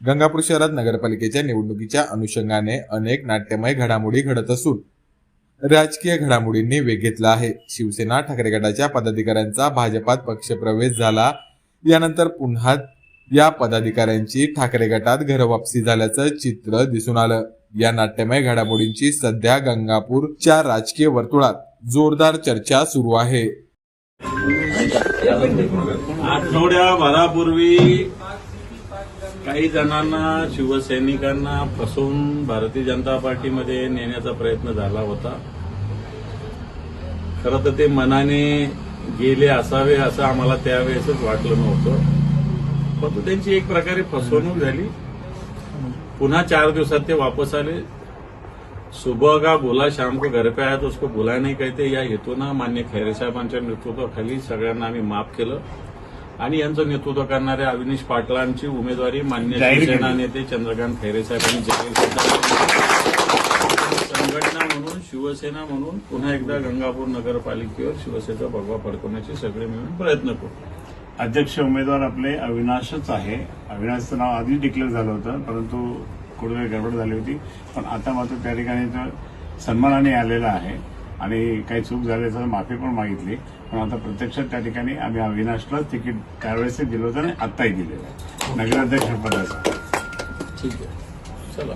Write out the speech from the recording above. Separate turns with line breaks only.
गंगापूर शहरात नगरपालिकेच्या निवडणुकीच्या अनुषंगाने अनेक नाट्यमय घडामोडी घडत असून राजकीय घडामोडींनी वेग घेतला आहे. शिवसेना ठाकरे गटाच्या पदाधिकाऱ्यांचा भाजपात पक्षप्रवेश झाला. यानंतर पुन्हा या पदाधिकाऱ्यांची ठाकरे गटात घरवापसी झाल्याचं चित्र दिसून आलं. या नाट्यमय घडामोडींची सध्या गंगापूरच्या राजकीय वर्तुळात जोरदार चर्चा सुरू आहे.
आठवड्याभरापूर्वी काही जणांना शिवसैनिकांना फसवून भारतीय जनता पार्टीमध्ये नेण्याचा प्रयत्न झाला होता. खरं तर ते मनाने गेले असावे असं आम्हाला त्यावेळेसच वाटलं नव्हतं. फक्त त्यांची एक प्रकारे फसवणूक झाली. पुन्हा चार दिवसात ते वापस आले. सुबह का बोला शाम को घर पे आया तो उसको बोला नहीं कहते. या हेतूनं मान्य खैरे साहेबांच्या नेतृत्वाखाली सगळ्यांना आम्ही माफ केलं. आणि यांचं नेतृत्व करणाऱ्या अविनीश पाटलांची उमेदवारी मान्य. शिवसेना नेते चंद्रकांत खैरे साहेबांनी जाहीर केली संघटना म्हणून शिवसेना म्हणून पुन्हा एकदा गंगापूर नगरपालिकेवर शिवसेनेचा भगवा फडकवण्याचे सगळे मिळून प्रयत्न करू.
अध्यक्ष उमेदवार आपले अविनाशच आहे. अविनाशचं नाव आधी डिक्लेअर झालं होतं परंतु कुठे गडबड झाली होती. पण आता मात्र त्या ठिकाणी सन्मानाने आलेला आहे. आणि काही चूक झाल्याचं माफी पण मागितली. पण आता प्रत्यक्षात त्या ठिकाणी आम्ही अविनाशलाच तिकीट त्यावेळेस दिलं होतं आणि आत्ताही दिलेलं आहे. नगराध्यक्ष पदाचं
ठीक आहे. चला.